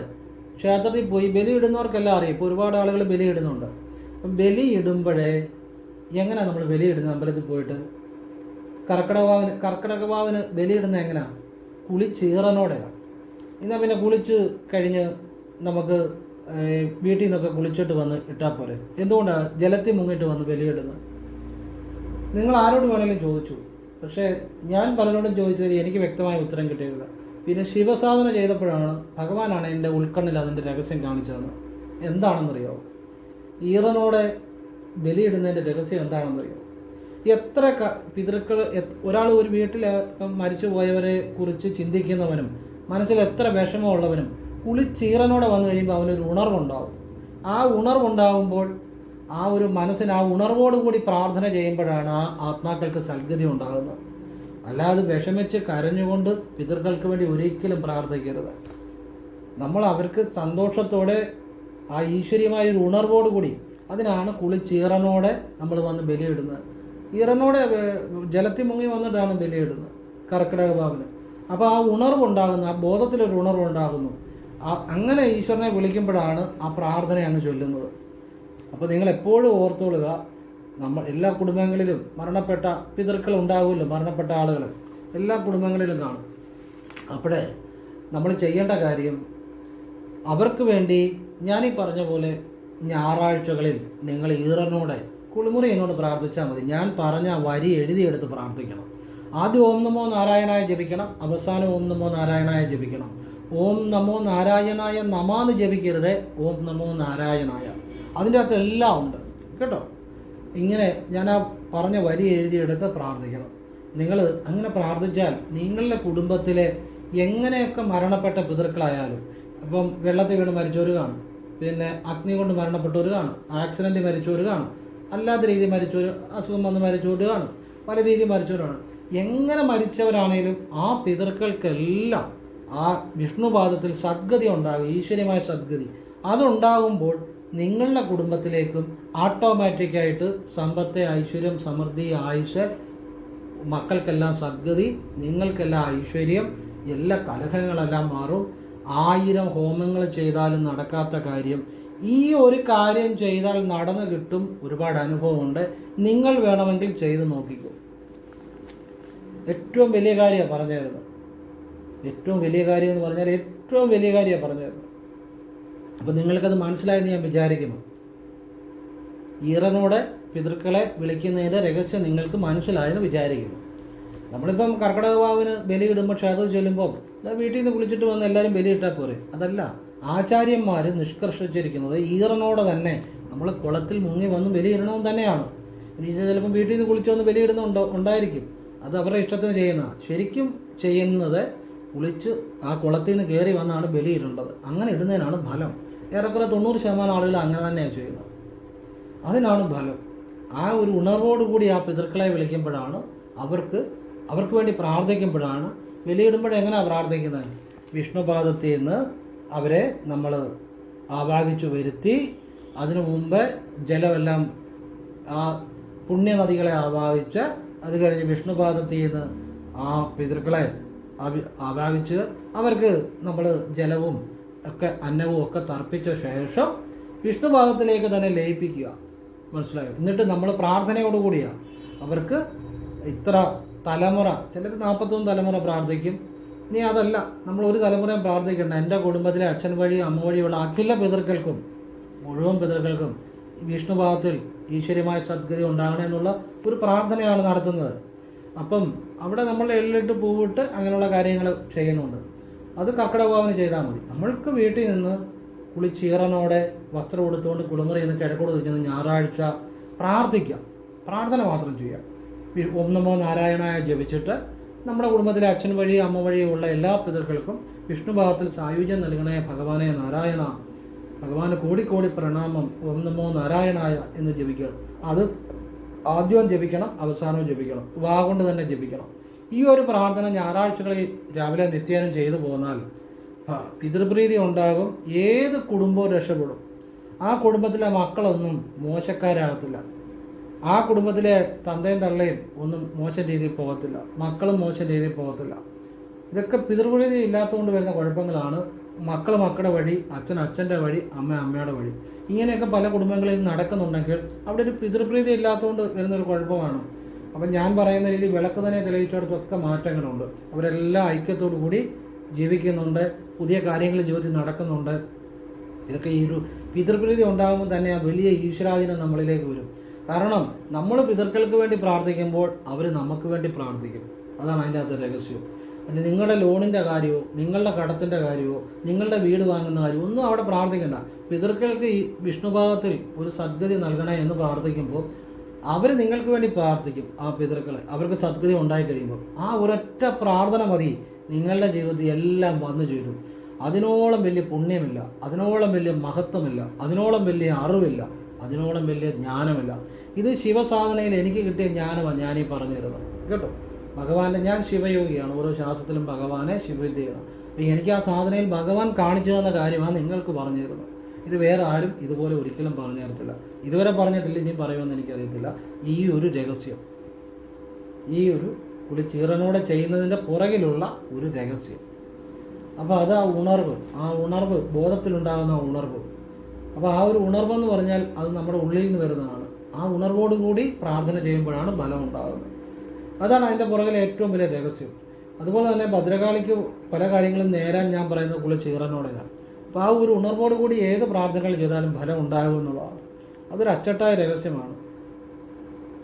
ക്ഷേത്രത്തിൽ പോയി ബലി ഇടുന്നവർക്കെല്ലാം അറിയാം. ഇപ്പോൾ ഒരുപാട് ആളുകൾ ബലി ഇടുന്നുണ്ട് അപ്പം ബലി ഇടുമ്പോഴേ എങ്ങനെയാണ് നമ്മൾ ബലി ഇടുന്നത് അമ്പലത്തിൽ പോയിട്ട്? കർക്കിടകവാവിന് കർക്കിടകവാവിന് ബലിയിടുന്നത് എങ്ങനെയാണ് കുളിച്ചീറനോടെയാണ് എന്നാൽ പിന്നെ കുളിച്ച് കഴിഞ്ഞ് നമുക്ക് വീട്ടിൽ നിന്നൊക്കെ കുളിച്ചിട്ട് വന്ന് ഇട്ടാൽ പോലെ എന്തുകൊണ്ടാണ് ജലത്തിൽ മുങ്ങിയിട്ട് വന്ന് ബലിയിടുന്നത്? നിങ്ങൾ ആരോട് വേണമെങ്കിലും ചോദിച്ചു. പക്ഷേ ഞാൻ പലരോടും ചോദിച്ചതിൽ എനിക്ക് വ്യക്തമായ ഉത്തരം കിട്ടിയില്ല പിന്നെ ശിവസാധന ചെയ്തപ്പോഴാണ് ഭഗവാനാണ് എന്റെ ഉൾക്കണ്ണിൽ അതിന്റെ രഹസ്യം കാണിച്ചതെന്ന്. എന്താണെന്നറിയോ? ഈറനോടെ ബലിയിടുന്നതിന്റെ രഹസ്യം എന്താണെന്നറിയോ? എത്ര ക പിതൃക്കൾ ഒരാൾ ഒരു വീട്ടിൽ മരിച്ചു പോയവരെ കുറിച്ച് ചിന്തിക്കുന്നവനും മനസ്സിൽ എത്ര വിഷമമുള്ളവനും കുളിച്ചീറനോടെ വന്നു കഴിയുമ്പോൾ അവനൊരു ഉണർവുണ്ടാവും. ആ ഉണർവുണ്ടാകുമ്പോൾ ആ ഒരു മനസ്സിന് ആ ഉണർവോടുകൂടി പ്രാർത്ഥന ചെയ്യുമ്പോഴാണ് ആ ആത്മാക്കൾക്ക് സൽഗതി ഉണ്ടാകുന്നത്. അല്ലാതെ വിഷമിച്ച് കരഞ്ഞുകൊണ്ട് പിതൃക്കൾക്ക് വേണ്ടി ഒരിക്കലും പ്രാർത്ഥിക്കരുത്. നമ്മൾ അവർക്ക് സന്തോഷത്തോടെ ആ ഈശ്വര്യമായ ഒരു ഉണർവോടുകൂടി അതിനാണ് കുളിച്ചീറനോടെ നമ്മൾ വന്ന് ബലിയിടുന്നത്. ഈറനോടെ ജലത്തിൽ മുങ്ങി വന്നിട്ടാണ് ബലിയിടുന്നത് കർക്കിടക ഭാവന് അപ്പോൾ ആ ഉണർവുണ്ടാകുന്നു ആ ബോധത്തിലൊരു ഉണർവുണ്ടാകുന്നു. അങ്ങനെ ഈശ്വരനെ വിളിക്കുമ്പോഴാണ് ആ പ്രാർത്ഥന അങ്ങ് ചൊല്ലുന്നത്. അപ്പോൾ നിങ്ങൾ എപ്പോഴും ഓർത്തോളുക നമ്മൾ എല്ലാ കുടുംബങ്ങളിലും മരണപ്പെട്ട പിതൃക്കൾ ഉണ്ടാകുമല്ലോ മരണപ്പെട്ട ആളുകൾ എല്ലാ കുടുംബങ്ങളിലും കാണും. അപ്പോഴേ നമ്മൾ ചെയ്യേണ്ട കാര്യം അവർക്ക് വേണ്ടി ഞാനീ പറഞ്ഞ പോലെ ഞായറാഴ്ചകളിൽ നിങ്ങൾ ഈറനോടെ കുളിമുറി എന്നോട് പ്രാർത്ഥിച്ചാൽ മതി. ഞാൻ പറഞ്ഞ വരി എഴുതിയെടുത്ത് പ്രാർത്ഥിക്കണം. ആദ്യം ഓം നമോ നാരായണായ ജപിക്കണം അവസാനം ഓം നമോ നാരായണായ ജപിക്കണം. ഓം നമോ നാരായണായ നമാന്ന് ജപിക്കരുത് ഓം നമോ നാരായണായ. അതിന്റെ അകത്ത് എല്ലാം ഉണ്ട്. കേട്ടോ? ഇങ്ങനെ ഞാൻ ആ പറഞ്ഞ വരി എഴുതിയെടുത്ത് പ്രാർത്ഥിക്കണം. നിങ്ങൾ അങ്ങനെ പ്രാർത്ഥിച്ചാൽ നിങ്ങളുടെ കുടുംബത്തിലെ എങ്ങനെയൊക്കെ മരണപ്പെട്ട പിതൃക്കളായാലും ഇപ്പം വെള്ളത്തിൽ വീണ് മരിച്ചവർ കാണും പിന്നെ അഗ്നി കൊണ്ട് മരണപ്പെട്ടവർ കാണും ആക്സിഡന്റ് മരിച്ചവർ കാണും അല്ലാത്ത രീതിയിൽ മരിച്ചവർ അസുഖം വന്ന് മരിച്ചവർ കാണും പല രീതിയിൽ മരിച്ചവരാണ് എങ്ങനെ മരിച്ചവരാണേലും ആ പിതൃക്കൾക്കെല്ലാം ആ വിഷ്ണുപാദത്തിൽ സദ്ഗതി ഉണ്ടാകും ഈശ്വര്യമായ സദ്ഗതി. അതുണ്ടാകുമ്പോൾ നിങ്ങളുടെ കുടുംബത്തിലേക്കും ഓട്ടോമാറ്റിക്കായിട്ട് സമ്പത്തെ ഐശ്വര്യം സമൃദ്ധി ആയുഷ് മക്കൾക്കെല്ലാം സദ്ഗതി നിങ്ങൾക്കെല്ലാം ഐശ്വര്യം എല്ലാ കലഹങ്ങളെല്ലാം മാറും. ആയിരം ഹോമങ്ങൾ ചെയ്താലും നടക്കാത്ത കാര്യം. ഈ ഒരു കാര്യം ചെയ്താൽ നടന്നു കിട്ടും ഒരുപാട് അനുഭവമുണ്ട്. നിങ്ങൾ വേണമെങ്കിൽ ചെയ്ത് നോക്കിക്കോ. ഏറ്റവും വലിയ കാര്യമാണ് പറഞ്ഞു തരുന്നത് ഏറ്റവും വലിയ കാര്യം എന്ന് പറഞ്ഞാൽ ഏറ്റവും വലിയ കാര്യമാണ് പറഞ്ഞു തരുന്നത് അപ്പം നിങ്ങൾക്കത് മനസ്സിലായെന്ന് ഞാൻ വിചാരിക്കുന്നു. ഈറനോടെ പിതൃക്കളെ വിളിക്കുന്നതിന്റെ രഹസ്യം നിങ്ങൾക്ക് മനസ്സിലായെന്ന് വിചാരിക്കുന്നു. നമ്മളിപ്പം കർക്കിടക വാവിന് ബലിയിടുമ്പോൾ ക്ഷേത്രത്തിൽ ചെല്ലുമ്പോൾ വീട്ടിൽ നിന്ന് വിളിച്ചിട്ട് വന്ന് എല്ലാവരും ബലിയിട്ടാൽ പോരെ. അതല്ല ആചാര്യന്മാർ നിഷ്കർഷിച്ചിരിക്കുന്നത് ഈറനോടെ തന്നെ. നമ്മൾ കുളത്തിൽ മുങ്ങി വന്ന് ബലിയിടണമെന്ന് തന്നെയാണ്. ഇനി ചിലപ്പം വീട്ടിൽ നിന്ന് കുളിച്ച് വന്ന് ബലിയിടുന്നുണ്ടോ? ഉണ്ടായിരിക്കും. അത് അവരുടെ ഇഷ്ടത്തിന് ചെയ്യുന്ന ശരിക്കും ചെയ്യുന്നത് കുളിച്ച് ആ കുളത്തിൽ നിന്ന് കയറി വന്നാണ് ബലിയിടേണ്ടത്. അങ്ങനെ ഇടുന്നതിനാണ് ഫലം. ഏറെക്കുറെ തൊണ്ണൂറ് ശതമാനം ആളുകൾ അങ്ങനെ തന്നെയാണ് ചെയ്യുന്നത്. അതിനാണ് ഫലം. ആ ഒരു ഉണർവോടുകൂടി ആ പിതൃക്കളെ വിളിക്കുമ്പോഴാണ് അവർക്ക് അവർക്ക് വേണ്ടി പ്രാർത്ഥിക്കുമ്പോഴാണ് വിലയിടുമ്പോൾ എങ്ങനെയാണ് പ്രാർത്ഥിക്കുന്നത്? വിഷ്ണുപാദത്തിൽ നിന്ന് അവരെ നമ്മൾ ആവാഹിച്ചു വരുത്തി അതിനു മുമ്പ് ജലമെല്ലാം ആ പുണ്യനദികളെ ആവാഹിച്ച് അത് കഴിഞ്ഞ് വിഷ്ണുപാദത്തിൽ നിന്ന് ആ പിതൃക്കളെ ആവാഹിച്ച് അവർക്ക് നമ്മൾ ജലവും ഒക്കെ അന്നവും ഒക്കെ തർപ്പിച്ച ശേഷം വിഷ്ണുഭാഗത്തിലേക്ക് തന്നെ ലയിപ്പിക്കുക. മനസ്സിലായോ? എന്നിട്ട് നമ്മൾ പ്രാർത്ഥനയോടുകൂടിയാണ് അവർക്ക് ഇത്ര തലമുറ ചിലർ നാൽപ്പത്തൊന്ന് തലമുറ പ്രാർത്ഥിക്കും. ഇനി അതല്ല നമ്മൾ ഒരു തലമുറയും പ്രാർത്ഥിക്കേണ്ട. എന്റെ കുടുംബത്തിലെ അച്ഛൻ വഴി അമ്മ വഴിയുള്ള അഖില പിതൃക്കൾക്കും മുഴുവൻ പിതൃക്കൾക്കും വിഷ്ണുഭാവത്തിൽ ഈശ്വര്യമായ സദ്ഗതി ഉണ്ടാകണം എന്നുള്ള ഒരു പ്രാർത്ഥനയാണ് നടത്തുന്നത്. അപ്പം അവിടെ നമ്മൾ എല്ലിട്ട് പൂവിട്ട് അങ്ങനെയുള്ള കാര്യങ്ങൾ ചെയ്യുന്നുണ്ട് അത് കർക്കിടഭാവന ചെയ്താൽ മതി. നമ്മൾക്ക് വീട്ടിൽ നിന്ന് കുളിച്ചീറനോടെ വസ്ത്രം എടുത്തുകൊണ്ട് കുളിമുറി നിന്ന് കിഴക്കോട് തിരിഞ്ഞ് ഞായറാഴ്ച പ്രാർത്ഥിക്കാം പ്രാർത്ഥന മാത്രം ചെയ്യാം ഓം നമോ നാരായണായ ജപിച്ചിട്ട് നമ്മുടെ കുടുംബത്തിലെ അച്ഛൻ വഴി അമ്മ വഴിയുള്ള എല്ലാ പിതൃക്കൾക്കും വിഷ്ണുഭാവത്തിൽ സായുജ്യം നൽകണേ ഭഗവാനെ നാരായണ. ഭഗവാന് കോടിക്കോടി പ്രണാമം ഓം നമോ നാരായണായ എന്ന് ജപിക്കുക. അത് ആദ്യവും ജപിക്കണം അവസാനവും ജപിക്കണം. വാ കൊണ്ട് തന്നെ ജപിക്കണം. ഈ ഒരു പ്രാർത്ഥന ഞായറാഴ്ചകളിൽ രാവിലെ നിത്യേനം ചെയ്തു പോന്നാൽ പിതൃപ്രീതി ഉണ്ടാകും ഏത് കുടുംബവും രക്ഷപ്പെടും. ആ കുടുംബത്തിലെ മക്കളൊന്നും മോശക്കാരാകത്തില്ല. ആ കുടുംബത്തിലെ തന്തയും തള്ളയും ഒന്നും മോശം രീതിയിൽ പോകത്തില്ല. മക്കളും മോശം രീതിയിൽ പോകത്തില്ല. ഇതൊക്കെ പിതൃപ്രീതി ഇല്ലാത്തതുകൊണ്ട് വരുന്ന കുഴപ്പങ്ങളാണ്. മക്കൾ മക്കളുടെ വഴി അച്ഛൻ അച്ഛന്റെ വഴി അമ്മ അമ്മയുടെ വഴി. ഇങ്ങനെയൊക്കെ പല കുടുംബങ്ങളിൽ നടക്കുന്നുണ്ടെങ്കിൽ അവിടെ ഒരു പിതൃപ്രീതി ഇല്ലാത്തതുകൊണ്ട് വരുന്നൊരു കുഴപ്പമാണ്. അപ്പം ഞാൻ പറയുന്ന രീതി വിളക്ക് തന്നെ തെളിയിച്ചിടത്തൊക്കെ മാറ്റങ്ങളുണ്ട്. അവരെല്ലാം ഐക്യത്തോടു കൂടി ജീവിക്കുന്നുണ്ട്. പുതിയ കാര്യങ്ങൾ ജീവിതത്തിൽ നടക്കുന്നുണ്ട്. ഇതൊക്കെ ഈ ഒരു പിതൃപ്രീതി ഉണ്ടാകുമ്പോൾ തന്നെ ആ വലിയ ഈശ്വരാധീനം നമ്മളിലേക്ക് വരും. കാരണം നമ്മൾ പിതൃക്കൾക്ക് വേണ്ടി പ്രാർത്ഥിക്കുമ്പോൾ അവർ നമുക്ക് വേണ്ടി പ്രാർത്ഥിക്കും. അതാണ് അതിന്റെ അകത്തെ രഹസ്യം. അല്ല നിങ്ങളുടെ ലോണിന്റെ കാര്യമോ നിങ്ങളുടെ കടത്തിന്റെ കാര്യമോ നിങ്ങളുടെ വീട് വാങ്ങുന്ന കാര്യമോ ഒന്നും അവിടെ പ്രാർത്ഥിക്കണ്ട. പിതൃക്കൾക്ക് ഈ വിഷ്ണുഭാഗത്തിൽ ഒരു സദ്ഗതി നൽകണേ എന്ന് പ്രാർത്ഥിക്കുമ്പോൾ അവർ നിങ്ങൾക്ക് വേണ്ടി പ്രാർത്ഥിക്കും ആ പിതൃക്കൾ അവർക്ക് സദ്ഗതി ഉണ്ടായി കഴിയുമ്പോൾ ആ ഒരൊറ്റ പ്രാർത്ഥന മതി. നിങ്ങളുടെ ജീവിതത്തിൽ എല്ലാം വന്നു ചേരും. അതിനോളം വലിയ പുണ്യമില്ല അതിനോളം വലിയ മഹത്വമില്ല അതിനോളം വലിയ അറിവില്ല അതിനോളം വലിയ ജ്ഞാനമില്ല. ഇത് ശിവസാധനയിൽ എനിക്ക് കിട്ടിയ ജ്ഞാനമാണ് ഞാനീ പറഞ്ഞു തരുന്നത്. കേട്ടോ? ഭഗവാന്റെ ഞാൻ ശിവയോഗിയാണ്. ഓരോ ശാസ്ത്രത്തിലും ഭഗവാനെ ശിവവിദ്യയാണ്. എനിക്ക് ആ സാധനയിൽ ഭഗവാൻ കാണിച്ചു തന്ന കാര്യമാണ് നിങ്ങൾക്ക് പറഞ്ഞു തരുന്നത്. ഇത് വേറെ ആരും ഇതുപോലെ ഒരിക്കലും പറഞ്ഞു തരത്തില്ല. ഇതുവരെ പറഞ്ഞിട്ടില്ല ഇനി പറയുമെന്ന് എനിക്കറിയത്തില്ല. ഈ ഒരു രഹസ്യം ഈ ഒരു കുളി ചീറനോടെ ചെയ്യുന്നതിന്റെ പുറകിലുള്ള ഒരു രഹസ്യം. അപ്പോൾ അത് ആ ഉണർവ് ആ ഉണർവ് ബോധത്തിലുണ്ടാകുന്ന ആ ഉണർവ്. അപ്പോൾ ആ ഒരു ഉണർവെന്ന് പറഞ്ഞാൽ അത് നമ്മുടെ ഉള്ളിൽ നിന്ന് വരുന്നതാണ്. ആ ഉണർവോടുകൂടി പ്രാർത്ഥന ചെയ്യുമ്പോഴാണ് ബലം ഉണ്ടാകുന്നത് അതാണ് അതിന്റെ പുറകിലെ ഏറ്റവും വലിയ രഹസ്യം. അതുപോലെ തന്നെ ഭദ്രകാളിക്ക് പല കാര്യങ്ങളും നേരാൻ ഞാൻ പറയുന്നത് കുളി ചീറനോടെയാണ് അപ്പോൾ ആ ഒരു ഉണർവോട് കൂടി ഏത് പ്രാർത്ഥനകൾ ചെയ്താലും ഫലം ഉണ്ടാകും എന്നുള്ളതാണ്. അതൊരു അച്ചട്ടായ രഹസ്യമാണ്.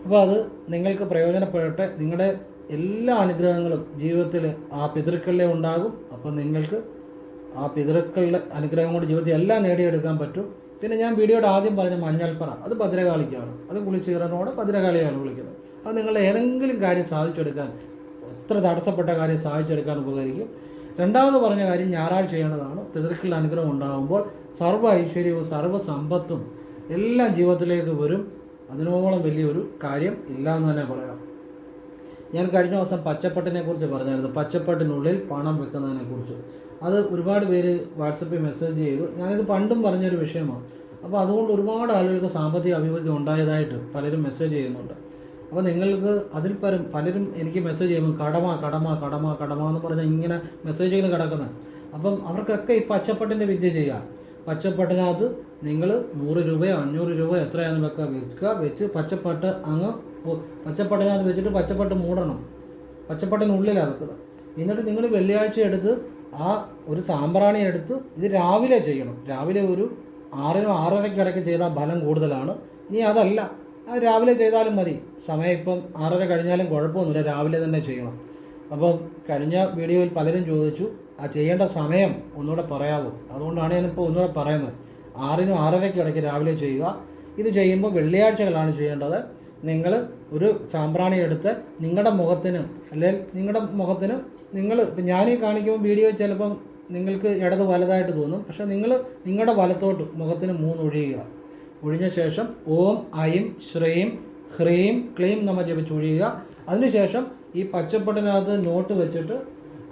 അപ്പോൾ അത് നിങ്ങൾക്ക് പ്രയോജനപ്പെടട്ടെ. നിങ്ങളുടെ എല്ലാ അനുഗ്രഹങ്ങളും ജീവിതത്തിൽ ആ പിതൃക്കളിലെ ഉണ്ടാകും. അപ്പം നിങ്ങൾക്ക് ആ പിതൃക്കളുടെ അനുഗ്രഹം കൊണ്ട് ജീവിതത്തിൽ എല്ലാം നേടിയെടുക്കാൻ പറ്റും. പിന്നെ ഞാൻ വീഡിയോയുടെ ആദ്യം പറഞ്ഞ മഞ്ഞൾപ്പറ അത് ഭദ്രകാളിക്കാണ്. അത് കുളിച്ചീറനോട് ഭദ്രകാളിയാണ് വിളിക്കുന്നത്. അത് നിങ്ങളുടെ ഏതെങ്കിലും കാര്യം സാധിച്ചെടുക്കാൻ എത്ര തടസ്സപ്പെട്ട കാര്യം സാധിച്ചെടുക്കാൻ ഉപകരിക്കും. രണ്ടാമത് പറഞ്ഞ കാര്യം ഞായറാഴ്ച ചെയ്യേണ്ടതാണ്. പിതൃക്കളുടെ അനുഗ്രഹം ഉണ്ടാകുമ്പോൾ സർവ ഐശ്വര്യവും സർവ സമ്പത്തും എല്ലാം ജീവിതത്തിലേക്ക് വരും. അതിനോളം വലിയൊരു കാര്യം ഇല്ല എന്ന് തന്നെ പറയാം. ഞാൻ കഴിഞ്ഞ ദിവസം പച്ചപ്പട്ടിനെ കുറിച്ച് പറഞ്ഞായിരുന്നു. പച്ചപ്പട്ടിനുള്ളിൽ പണം വെക്കുന്നതിനെ കുറിച്ച്. അത് ഒരുപാട് പേര് വാട്സപ്പിൽ മെസ്സേജ് ചെയ്തു. ഞാനിത് പണ്ടും പറഞ്ഞൊരു വിഷയമാണ്. അപ്പോൾ അതുകൊണ്ട് ഒരുപാട് ആളുകൾക്ക് സാമ്പത്തിക അഭിവൃദ്ധി ഉണ്ടായതായിട്ട് പലരും മെസ്സേജ് ചെയ്യുന്നുണ്ട്. അപ്പോൾ നിങ്ങൾക്ക് അതിൽ പരം പലരും എനിക്ക് മെസ്സേജ് ചെയ്യുമ്പോൾ കടമ കടമ കടമ കടമ എന്ന് പറഞ്ഞാൽ ഇങ്ങനെ മെസ്സേജുകൾ കിടക്കുന്നത് അപ്പം അവർക്കൊക്കെ ഈ പച്ചപ്പട്ടിന്റെ വിദ്യ ചെയ്യുക. പച്ചപ്പട്ടിനകത്ത് നിങ്ങൾ നൂറ് രൂപയോ അഞ്ഞൂറ് രൂപയോ എത്രയാണെന്ന് വെക്കുക വെക്കുക വെച്ച് പച്ചപ്പട്ട് അങ്ങ് പച്ചപ്പട്ടിനകത്ത് വെച്ചിട്ട് പച്ചപ്പട്ട് മൂടണം. പച്ചപ്പട്ടിനുള്ളിലാണ് വെക്കുന്നത് എന്നിട്ട് നിങ്ങൾ വെള്ളിയാഴ്ച എടുത്ത് ആ ഒരു സാമ്പ്രാണി എടുത്ത് ഇത് രാവിലെ ചെയ്യണം. രാവിലെ ഒരു ആറിനോ ആറരയ്ക്കിടയ്ക്ക് ചെയ്താൽ ഫലം കൂടുതലാണ്. ഇനി അതല്ല. അത് രാവിലെ ചെയ്താലും മതി. സമയം ഇപ്പം ആറര കഴിഞ്ഞാലും കുഴപ്പമൊന്നുമില്ല. രാവിലെ തന്നെ ചെയ്യണം. അപ്പം കഴിഞ്ഞ വീഡിയോയിൽ പലരും ചോദിച്ചു ആ ചെയ്യേണ്ട സമയം ഒന്നുകൂടെ പറയാമോ അതുകൊണ്ടാണ് ഞാനിപ്പോൾ ഒന്നുകൂടെ പറയുന്നത്. ആറിനും ആറരയ്ക്ക് ഇടയ്ക്ക് രാവിലെ ചെയ്യുക. ഇത് ചെയ്യുമ്പോൾ വെള്ളിയാഴ്ചകളാണ് ചെയ്യേണ്ടത്. നിങ്ങൾ ഒരു സാമ്പ്രാണി എടുത്ത് നിങ്ങളുടെ മുഖത്തിന് അല്ലെങ്കിൽ നിങ്ങളുടെ മുഖത്തിന് നിങ്ങൾ ഇപ്പം ഞാനീ കാണിക്കുമ്പോൾ വീഡിയോ ചിലപ്പം നിങ്ങൾക്ക് ഇടത് വലതായിട്ട് തോന്നും. പക്ഷേ നിങ്ങൾ നിങ്ങളുടെ വലത്തോട്ട് മുഖത്തിന് മൂന്ന് ഒഴിയുക ഒഴിഞ്ഞ ശേഷം ഓം ഐം ശ്രീം ഹ്രീം ക്ലീം നമ്മൾ ജപിച്ച് ഒഴിയുക. അതിനുശേഷം ഈ പച്ചപ്പട്ടിനകത്ത് നോട്ട് വെച്ചിട്ട്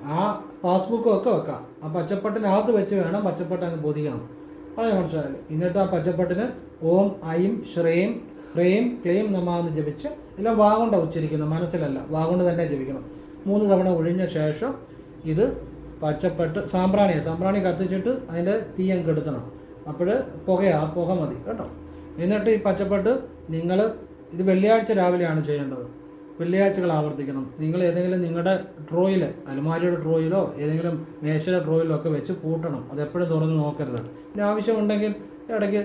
ആ പാസ്ബുക്കും ഒക്കെ വെക്കാം. ആ പച്ചപ്പട്ടിനകത്ത് വെച്ച് വേണം പച്ചപ്പട്ട് അങ്ങ് ബോധിക്കണം പറഞ്ഞു മനസ്സിലായി എന്നിട്ട് ആ പച്ചപ്പട്ടിന് ഓം ഐം ശ്രീം ഹ്രീം ക്ലീം നമ എന്ന് ജപിച്ച് എല്ലാം വാഗുണ്ട ഉച്ചരിക്കുന്നു. മനസ്സിലല്ല. വാഗുണ്ട് തന്നെ ജപിക്കണം. മൂന്ന് തവണ ഒഴിഞ്ഞ ശേഷം ഇത് പച്ചപ്പട്ട് സാമ്പ്രാണിയാണ് സാമ്പ്രാണി കത്തിച്ചിട്ട് അതിന്റെ തീ അങ്ങ് കെടുത്തണം. അപ്പോൾ പുകയാ പുക മതി കേട്ടോ. എന്നിട്ട് ഈ പച്ചപ്പട്ട് നിങ്ങൾ ഇത് വെള്ളിയാഴ്ച രാവിലെയാണ് ചെയ്യേണ്ടത്. വെള്ളിയാഴ്ചകൾ ആവർത്തിക്കണം. നിങ്ങൾ ഏതെങ്കിലും നിങ്ങളുടെ ഡ്രോയിൽ അലമാരിയുടെ ഡ്രോയിലോ ഏതെങ്കിലും മേശയുടെ ഡ്രോയിലോ ഒക്കെ വെച്ച് പൂട്ടണം. അത് എപ്പോഴും തുറന്ന് നോക്കരുത്. പിന്നെ ആവശ്യമുണ്ടെങ്കിൽ ഇടയ്ക്ക്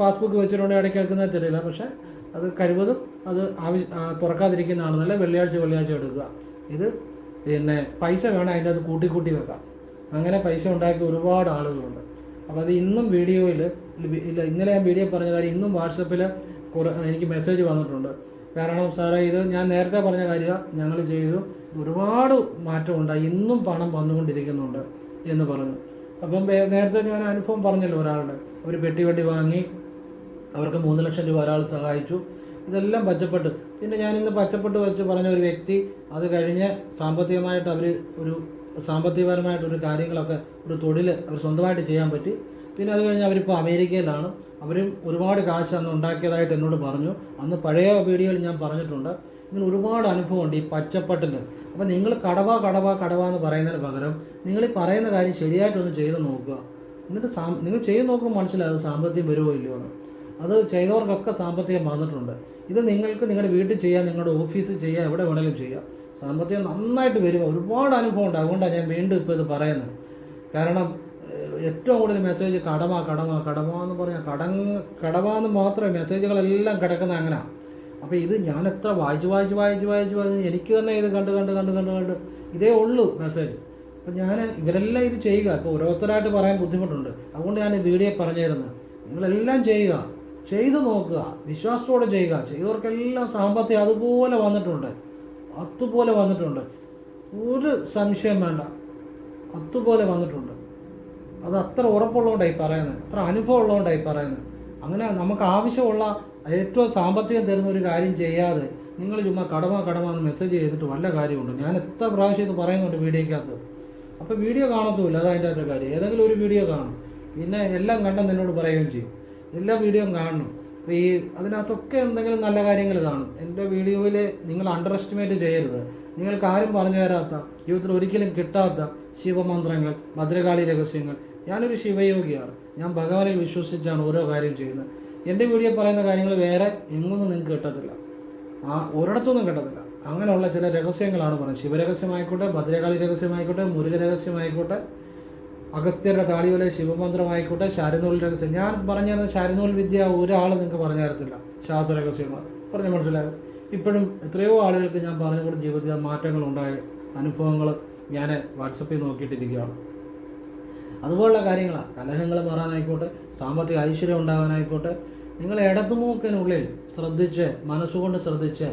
പാസ്ബുക്ക് വെച്ചിട്ടുണ്ടെങ്കിൽ ഇടയ്ക്ക് എടുക്കുന്നത് തരില്ല. പക്ഷേ അത് കഴിവതും അത് ആവശ്യം തുറക്കാതിരിക്കുന്നതാണ് നല്ല വെള്ളിയാഴ്ച വെള്ളിയാഴ്ച എടുക്കുക. ഇത് പിന്നെ പൈസ വേണം അതിന്റെ അത് കൂട്ടി കൂട്ടി വെക്കാം. അങ്ങനെ പൈസ ഉണ്ടാക്കിയ ഒരുപാട് ആളുകളുണ്ട്. അപ്പോൾ അത് ഇന്നും വീഡിയോയിൽ ഇല്ല ഇന്നലെ ഞാൻ വീഡിയോ പറഞ്ഞ കാര്യം ഇന്നും വാട്സപ്പിൽ കുറേ എനിക്ക് മെസ്സേജ് വന്നിട്ടുണ്ട്. കാരണം സാറേ ഇത് ഞാൻ നേരത്തെ പറഞ്ഞ കാര്യം ഞങ്ങൾ ചെയ്തു. ഒരുപാട് മാറ്റമുണ്ടായി. ഇന്നും പണം വന്നുകൊണ്ടിരിക്കുന്നുണ്ട് എന്ന് പറഞ്ഞു. അപ്പം നേരത്തെ ഞാൻ അനുഭവം പറഞ്ഞല്ലോ ഒരാളുടെ. അവർ പെട്ടി വെട്ടി വാങ്ങി അവർക്ക് മൂന്ന് ലക്ഷം രൂപ ഒരാൾ സഹായിച്ചു. ഇതെല്ലാം പച്ചപ്പെട്ട്. പിന്നെ ഞാനിന്ന് പച്ചപ്പെട്ട് വെച്ച് പറഞ്ഞ ഒരു വ്യക്തി അത് കഴിഞ്ഞ് സാമ്പത്തികമായിട്ട് അവർ ഒരു സാമ്പത്തികപരമായിട്ട് ഒരു കാര്യങ്ങളൊക്കെ ഒരു തൊഴിൽ അവർ സ്വന്തമായിട്ട് ചെയ്യാൻ പറ്റി. പിന്നെ അത് കഴിഞ്ഞ് അവരിപ്പോൾ അമേരിക്കയിലാണ്. അവരും ഒരുപാട് കാശ് അന്ന് ഉണ്ടാക്കിയതായിട്ട് എന്നോട് പറഞ്ഞു. അന്ന് പഴയ വീഡിയോയിൽ ഞാൻ പറഞ്ഞിട്ടുണ്ട്. ഇങ്ങനെ ഒരുപാട് അനുഭവമുണ്ട് ഈ പച്ചപ്പട്ടിന്റെ അപ്പോൾ നിങ്ങൾ കടവ കടവ കടവ എന്ന് പറയുന്നതിന് പകരം നിങ്ങൾ ഈ പറയുന്ന കാര്യം ശരിയായിട്ടൊന്ന് ചെയ്ത് നോക്കുക. എന്നിട്ട് സാ നിങ്ങൾ ചെയ്ത് നോക്കുമ്പോൾ മനസ്സിലാകും സാമ്പത്തികം വരുമോ ഇല്ലയോ എന്ന്. അത് ചെയ്തവർക്കൊക്കെ സാമ്പത്തികം വന്നിട്ടുണ്ട്. ഇത് നിങ്ങൾക്ക് നിങ്ങളുടെ വീട്ടിൽ ചെയ്യാം നിങ്ങളുടെ ഓഫീസിൽ ചെയ്യാം എവിടെ വേണമെങ്കിലും ചെയ്യാം. സാമ്പത്തികം നന്നായിട്ട് വരും ഒരുപാട് അനുഭവം ഉണ്ട്. അതുകൊണ്ടാണ് ഞാൻ വീണ്ടും ഇപ്പോൾ ഇത് പറയുന്നത്. കാരണം ഏറ്റവും കൂടുതൽ മെസ്സേജ് കടമ കടമ കടമ എന്ന് പറഞ്ഞാൽ കടങ് കടമ എന്ന് മാത്രമേ മെസ്സേജുകളെല്ലാം കിടക്കുന്ന അങ്ങനെ. അപ്പോൾ ഇത് ഞാൻ എത്ര വായിച്ച് വായിച്ച് വായിച്ച് വായിച്ച് വായിച്ച് എനിക്ക് തന്നെ ഇത് കണ്ട് കണ്ട് കണ്ട് കണ്ട് കണ്ട് ഇതേ ഉള്ളൂ മെസ്സേജ് അപ്പം ഞാൻ ഇവരെല്ലാം ഇത് ചെയ്യുക. ഇപ്പോൾ ഓരോരുത്തരായിട്ട് പറയാൻ ബുദ്ധിമുട്ടുണ്ട്. അതുകൊണ്ട് ഞാൻ വീഡിയോ പറഞ്ഞിരുന്നത്. നിങ്ങളെല്ലാം ചെയ്യുക. ചെയ്തു നോക്കുക. വിശ്വാസത്തോടെ ചെയ്യുക. ചെയ്തവർക്കെല്ലാം സാമ്പത്തികം അതുപോലെ വന്നിട്ടുണ്ട്. അതുപോലെ വന്നിട്ടുണ്ട്. ഒരു സംശയം വേണ്ട. അതുപോലെ വന്നിട്ടുണ്ട്. അത് അത്ര ഉറപ്പുള്ളതുകൊണ്ടായി പറയുന്നത്. അത്ര അനുഭവം ഉള്ളതുകൊണ്ടായി പറയുന്നത്. അങ്ങനെ നമുക്ക് ആവശ്യമുള്ള ഏറ്റവും സാമ്പത്തികം തരുന്ന ഒരു കാര്യം ചെയ്യാതെ നിങ്ങൾ ചുമ്മാ കടമ കടമ എന്ന് മെസ്സേജ് ചെയ്തിട്ട് വല്ല കാര്യമുണ്ട്? ഞാൻ എത്ര പ്രാവശ്യം ഇത് പറയുന്നുണ്ട് വീഡിയോക്കകത്ത് അപ്പോൾ വീഡിയോ കാണത്തുമില്ല. അത് അതിന്റെ അകത്തെ കാര്യം. ഏതെങ്കിലും ഒരു വീഡിയോ കാണും. പിന്നെ എല്ലാം കണ്ടെന്ന് എന്നോട് പറയുകയും ചെയ്യും. എല്ലാ വീഡിയോയും കാണണം. ഈ അതിനകത്തൊക്കെ എന്തെങ്കിലും നല്ല കാര്യങ്ങൾ കാണും. എന്റെ വീഡിയോയിൽ നിങ്ങൾ അണ്ടർ എസ്റ്റിമേറ്റ് ചെയ്യരുത്. നിങ്ങൾക്ക് ആരും പറഞ്ഞു തരാത്ത ജീവിതത്തിൽ ഒരിക്കലും കിട്ടാത്ത ശിവമന്ത്രങ്ങൾ ഭദ്രകാളി രഹസ്യങ്ങൾ. ഞാനൊരു ശിവയോഗിയാണ്. ഞാൻ ഭഗവാനിൽ വിശ്വസിച്ചാണ് ഓരോ കാര്യം ചെയ്യുന്നത്. എന്റെ വീഡിയോ പറയുന്ന കാര്യങ്ങൾ വേറെ എങ്ങൊന്നും നിങ്ങൾക്ക് കിട്ടത്തില്ല. ആ ഒരിടത്തൊന്നും കിട്ടത്തില്ല. അങ്ങനെയുള്ള ചില രഹസ്യങ്ങളാണ് പറയുന്നത്. ശിവരഹസ്യമായിക്കോട്ടെ ഭദ്രകാളി രഹസ്യമായിക്കോട്ടെ മുരുക രഹസ്യമായിക്കോട്ടെ അഗസ്ത്യരുടെ താളിയോലെ ശിവമന്ത്രമായിക്കോട്ടെ ശാരനൂൽ രഹസ്യം. ഞാൻ പറഞ്ഞു തരുന്ന ശാരനൂൽ വിദ്യ ഒരാൾ നിങ്ങൾക്ക് പറഞ്ഞു തരത്തില്ല ശാസ്ത്ര രഹസ്യങ്ങൾ. പറഞ്ഞു മനസ്സിലാകും ഇപ്പോഴും എത്രയോ ആളുകൾക്ക് ഞാൻ പറഞ്ഞു കൊടുത്ത ജീവിതത്തിൽ മാറ്റങ്ങൾ ഉണ്ടായ അനുഭവങ്ങൾ ഞാൻ വാട്സപ്പിൽ നോക്കിയിട്ടിരിക്കുകയാണ്. അതുപോലുള്ള കാര്യങ്ങളാണ് കലഹങ്ങൾ മാറാനായിക്കോട്ടെ സാമ്പത്തിക ഐശ്വര്യം ഉണ്ടാകാനായിക്കോട്ടെ നിങ്ങൾ ഇടതുമൂക്കിനുള്ളിൽ ശ്രദ്ധിച്ച് മനസ്സുകൊണ്ട് ശ്രദ്ധിച്ച്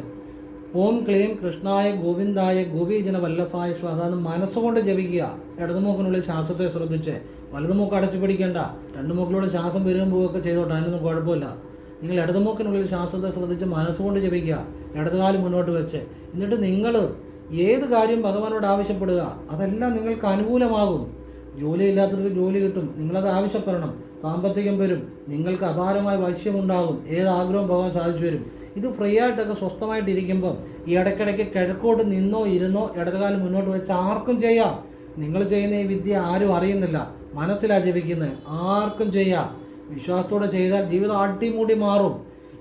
ഓം ക്ലീം കൃഷ്ണായ ഗോവിന്ദായ ഗോപീജന വല്ലഭായ സ്വാഹ എന്ന് മനസ്സുകൊണ്ട് ജപിക്കുക. ഇടതുമൂക്കിനുള്ളിൽ ശ്വാസത്തെ ശ്രദ്ധിച്ച്. വലതുമൂക്ക് അടച്ചു പിടിക്കേണ്ട. രണ്ടു മൂക്കിലൂടെ ശ്വാസം വരും പോവുകയൊക്കെ ചെയ്തോട്ടെ അതിനൊന്നും കുഴപ്പമില്ല. നിങ്ങൾ ഇടതുമൂക്കിനുള്ളിൽ ശ്വാസത്തെ ശ്രദ്ധിച്ച് മനസ്സുകൊണ്ട് ജപിക്കുക. ഇടതുകാലം മുന്നോട്ട് വെച്ച്. എന്നിട്ട് നിങ്ങൾ ഏത് കാര്യം ഭഗവാനോട് ആവശ്യപ്പെടുക അതെല്ലാം നിങ്ങൾക്ക് അനുകൂലമാകും. ജോലി ഇല്ലാത്തവർക്ക് ജോലി കിട്ടും. നിങ്ങളത് ആവശ്യപ്പെടണം. സാമ്പത്തികം വരും. നിങ്ങൾക്ക് അപാരമായ വശ്യമുണ്ടാകും. ഏത് ആഗ്രഹവും ഭഗവാൻ സാധിച്ചു വരും ഇത് ഫ്രീ ആയിട്ടൊക്കെ സ്വസ്ഥമായിട്ടിരിക്കുമ്പം ഈ ഇടയ്ക്കിടയ്ക്ക് കിഴക്കോട്ട് നിന്നോ ഇരുന്നോ ഇടതുകാലം മുന്നോട്ട് വെച്ച് ആർക്കും ചെയ്യാം. നിങ്ങൾ ചെയ്യുന്ന ഈ വിദ്യ ആരും അറിയുന്നില്ല. മനസ്സിലാ ജപിക്കുന്നത് ആർക്കും ചെയ്യാം. വിശ്വാസത്തോടെ ചെയ്താൽ ജീവിതം അടിമുടി മാറും.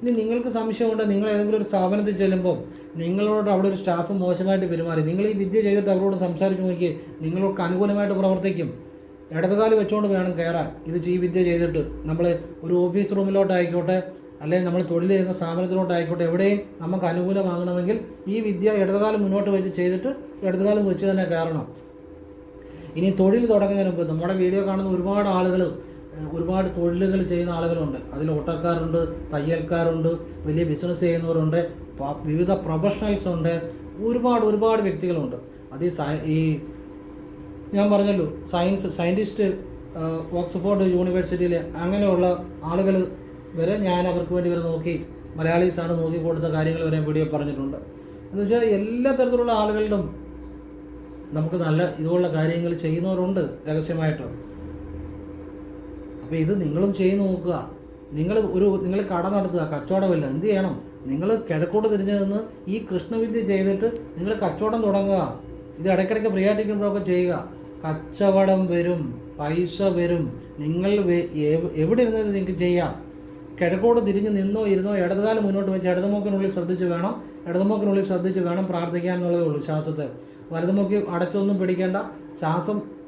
ഇനി നിങ്ങൾക്ക് സംശയമുണ്ട് നിങ്ങൾ ഏതെങ്കിലും ഒരു സ്ഥാപനത്തിൽ ചെല്ലുമ്പോൾ നിങ്ങളോട് അവിടെ ഒരു സ്റ്റാഫ് മോശമായിട്ട് പെരുമാറി. നിങ്ങൾ ഈ വിദ്യ ചെയ്തിട്ട് അവരോട് സംസാരിച്ച് നോക്കി നിങ്ങൾക്ക് അനുകൂലമായിട്ട് പ്രവർത്തിക്കും. ഇടതുകാലം വെച്ചുകൊണ്ട് വേണം കയറാൻ. ഇത് ഈ വിദ്യ ചെയ്തിട്ട് നമ്മൾ ഒരു ഓഫീസ് റൂമിലോട്ടായിക്കോട്ടെ അല്ലെങ്കിൽ നമ്മൾ തൊഴിൽ ചെയ്യുന്ന സ്ഥാപനത്തിലോട്ടായിക്കോട്ടെ എവിടെയും നമുക്ക് അനുകൂലമാകണമെങ്കിൽ ഈ വിദ്യ ഇടതുകാലം മുന്നോട്ട് വെച്ച് ചെയ്തിട്ട് ഇടതുകാലം വെച്ച് തന്നെ കയറണം. ഇനി തൊഴിൽ തുടങ്ങുന്നതിന് മുമ്പ് നമ്മുടെ വീഡിയോ കാണുന്ന ഒരുപാട് ആളുകൾ ഒരുപാട് തൊഴിലുകൾ ചെയ്യുന്ന ആളുകളുണ്ട്. അതിൽ ഓട്ടക്കാരുണ്ട് തയ്യൽക്കാരുണ്ട് വലിയ ബിസിനസ് ചെയ്യുന്നവരുണ്ട് വിവിധ പ്രൊഫഷണൽസ് ഉണ്ട് ഒരുപാട് ഒരുപാട് വ്യക്തികളുണ്ട്. അത് ഈ ഞാൻ പറഞ്ഞല്ലോ സയൻസ് സയന്റിസ്റ്റ് ഓക്സ്ഫോർഡ് യൂണിവേഴ്സിറ്റിയിൽ അങ്ങനെയുള്ള ആളുകൾ വരെ ഞാൻ അവർക്ക് വേണ്ടി വരെ നോക്കി മലയാളീസാണ് നോക്കി കൊടുത്ത കാര്യങ്ങൾ വരെ വീഡിയോ പറഞ്ഞിട്ടുണ്ട്. എന്ന് വെച്ചാൽ എല്ലാ തരത്തിലുള്ള ആളുകളിലും നമുക്ക് നല്ല ഇതുപോലുള്ള കാര്യങ്ങൾ ചെയ്യുന്നവരുണ്ട് രഹസ്യമായിട്ട്. അപ്പോൾ ഇത് നിങ്ങളും ചെയ്ത് നോക്കുക. നിങ്ങൾ ഒരു നിങ്ങൾ കട നടത്തുക കച്ചവടമില്ല എന്ത് ചെയ്യണം? നിങ്ങൾ കിഴക്കോട്ട് തിരിഞ്ഞു നിന്ന് ഈ കൃഷ്ണവിദ്യ ചെയ്തിട്ട് നിങ്ങൾ കച്ചവടം തുടങ്ങുക. ഇത് ഇടയ്ക്കിടയ്ക്ക് ഫ്രീ ആയിട്ടിരിക്കുമ്പോഴൊക്കെ ചെയ്യുക. കച്ചവടം വരും പൈസ വരും. നിങ്ങൾ എവിടെ ഇരുന്നത് നിങ്ങൾക്ക് ചെയ്യാം. കിഴക്കോട്ട് തിരിഞ്ഞ് നിന്നോ ഇരുന്നോ ഇടതുകാലം മുന്നോട്ട് വെച്ച് ഇടതുമോക്കിനുള്ളിൽ ശ്രദ്ധിച്ച് വേണം. ഇടതുമോക്കിനുള്ളിൽ ശ്രദ്ധിച്ച് വേണം പ്രാർത്ഥിക്കാൻ എന്നുള്ളതേ ഉള്ളൂ ശ്വാസത്തെ. വലതുമോക്കി അടച്ചൊന്നും പിടിക്കേണ്ട. ശ്വാസം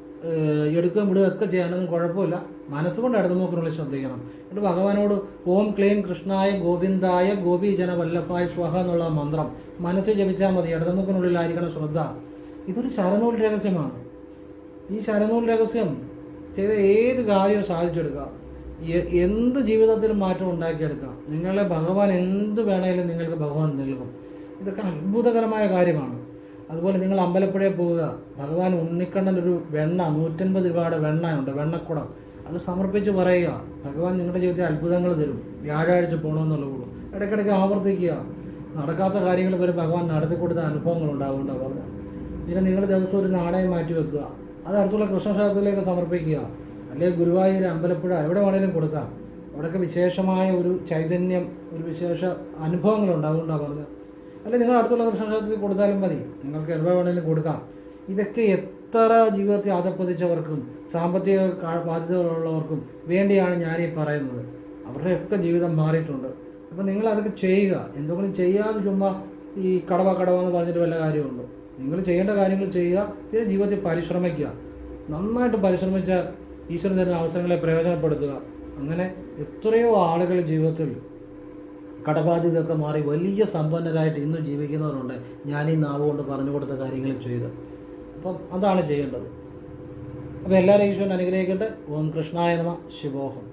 എടുക്കുകയും വിടുകയും ഒക്കെ ചെയ്യാനൊന്നും കുഴപ്പമില്ല. മനസ്സുകൊണ്ട് ഇടതുമോക്കിനുള്ളിൽ ശ്രദ്ധിക്കണം. എന്നിട്ട് ഭഗവാനോട് ഓം ക്ലീം കൃഷ്ണായ ഗോവിന്ദായ ഗോപീജന വല്ലഭായ സ്വഹ എന്നുള്ള മന്ത്രം. മനസ്സിൽ ജപിച്ചാൽ മതി. ഇടതുമുക്കിനുള്ളിലായിരിക്കണം ശ്രദ്ധ. ഇതൊരു ശരനൂൽ രഹസ്യമാണ്. ഈ ശരനൂൽ രഹസ്യം ചെയ്ത ഏത് കാര്യവും സാധിച്ചെടുക്കുക. എന്ത് ജീവിതത്തിൽ മാറ്റം ഉണ്ടാക്കിയെടുക്കാം. നിങ്ങളെ ഭഗവാൻ എന്ത് വേണമെങ്കിലും നിങ്ങൾക്ക് ഭഗവാൻ നൽകും. ഇതൊക്കെ അത്ഭുതകരമായ കാര്യമാണ്. അതുപോലെ നിങ്ങൾ അമ്പലപ്പുഴയിൽ പോവുക. ഭഗവാൻ ഉണ്ണിക്കണ്ണൻ ഒരു വെണ്ണ നൂറ്റൻപത് രൂപയുടെ വെണ്ണയുണ്ട് വെണ്ണക്കുടം. അത് സമർപ്പിച്ച് പറയുക. ഭഗവാൻ നിങ്ങളുടെ ജീവിതത്തിൽ അത്ഭുതങ്ങൾ തരും. വ്യാഴാഴ്ച പോകണമെന്നുള്ളൂ ഇടയ്ക്കിടയ്ക്ക് ആവർത്തിക്കുക. നടക്കാത്ത കാര്യങ്ങൾ വരെ ഭഗവാൻ നടത്തി കൊടുത്ത അനുഭവങ്ങൾ പറഞ്ഞത് പിന്നെ നിങ്ങൾ ദിവസം ഒരു നാണയം മാറ്റി വെക്കുക അത് അടുത്തുള്ള കൃഷ്ണക്ഷേത്രത്തിലേക്ക് സമർപ്പിക്കുക. അല്ലെങ്കിൽ ഗുരുവായൂർ അമ്പലപ്പുഴ എവിടെ വേണേലും കൊടുക്കാം. അവിടെയൊക്കെ വിശേഷമായ ഒരു ചൈതന്യം ഒരു വിശേഷ അനുഭവങ്ങൾ ഉണ്ടാവുകൊണ്ടാണ് പറഞ്ഞത്. അല്ലെങ്കിൽ നിങ്ങൾ അടുത്തുള്ള കൃഷ്ണക്ഷേത്രത്തിൽ കൊടുത്താലും മതി. നിങ്ങൾക്ക് എവിടെ വേണേലും കൊടുക്കാം. ഇതൊക്കെ എത്ര ജീവിതത്തെ ആദപ്പതിച്ചവർക്കും സാമ്പത്തിക ബാധ്യതകളുള്ളവർക്കും വേണ്ടിയാണ് ഞാനീ പറയുന്നത്. അവരുടെയൊക്കെ ജീവിതം മാറിയിട്ടുണ്ട്. അപ്പം നിങ്ങൾ അതൊക്കെ ചെയ്യുക. എന്തെങ്കിലും ചെയ്യാതെ ചുമ്മാ ഈ കടവ കടവ എന്ന് പറഞ്ഞിട്ട് വല്ല കാര്യമുണ്ടോ? നിങ്ങൾ ചെയ്യേണ്ട കാര്യങ്ങൾ ചെയ്യുക പിന്നെ ജീവിതത്തിൽ പരിശ്രമിക്കുക. നന്നായിട്ട് പരിശ്രമിച്ച ഈശ്വരൻ തരുന്ന അവസരങ്ങളെ പ്രയോജനപ്പെടുത്തുക. അങ്ങനെ എത്രയോ ആളുകൾ ജീവിതത്തിൽ കടബാധ്യതയൊക്കെ മാറി വലിയ സമ്പന്നരായിട്ട് ഇന്ന് ജീവിക്കുന്നവരുണ്ട്. ഞാൻ ഈ നാവ് കൊണ്ട് പറഞ്ഞു കൊടുത്ത കാര്യങ്ങൾ ചെയ്ത്. അപ്പം അതാണ് ചെയ്യേണ്ടത്. അപ്പോൾ എല്ലാവരും ഈശ്വരൻ അനുഗ്രഹിക്കട്ടെ. ഓം കൃഷ്ണായ നമ. ശിവോഹം.